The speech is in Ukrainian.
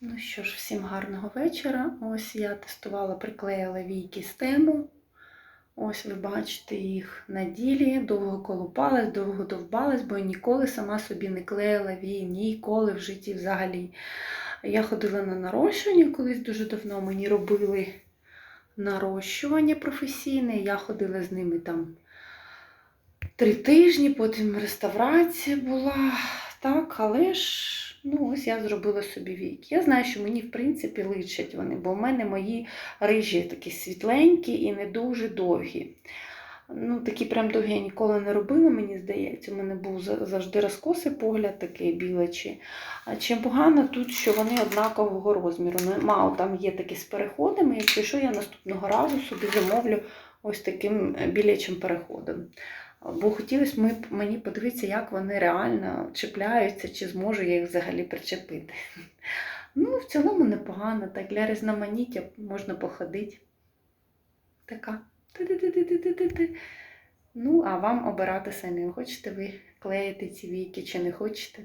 Ну що ж, всім гарного вечора. Ось я тестувала, приклеїла війки з тему. Ось ви бачите їх на ділі. Довго колупалась, довго довбалась, бо ніколи сама собі не клеїла вії, ніколи в житті взагалі. Я ходила на нарощування, колись дуже давно мені робили нарощування професійне. Я ходила з ними там три тижні, потім реставрація була. Так, але ж ну, ось я зробила собі вік. Я знаю, що мені, в принципі, личать вони, бо в мене мої рижі такі світленькі і не дуже довгі. Ну, такі прям довгі я ніколи не робила, мені здається. У мене був завжди розкосий погляд, такий білечий. А чим погано тут, що вони однакового розміру. Ну, Мало там є такі з переходами. Якщо що, я наступного разу собі замовлю ось таким е, білячим переходом. Бо хотілося мені подивитися, як вони реально чіпляються, чи зможу я їх взагалі причепити. Ну, в цілому непогано, так для різноманіття можна походити. Така. Ну, а вам обирати самі. Хочете ви клеїти ці віки чи не хочете?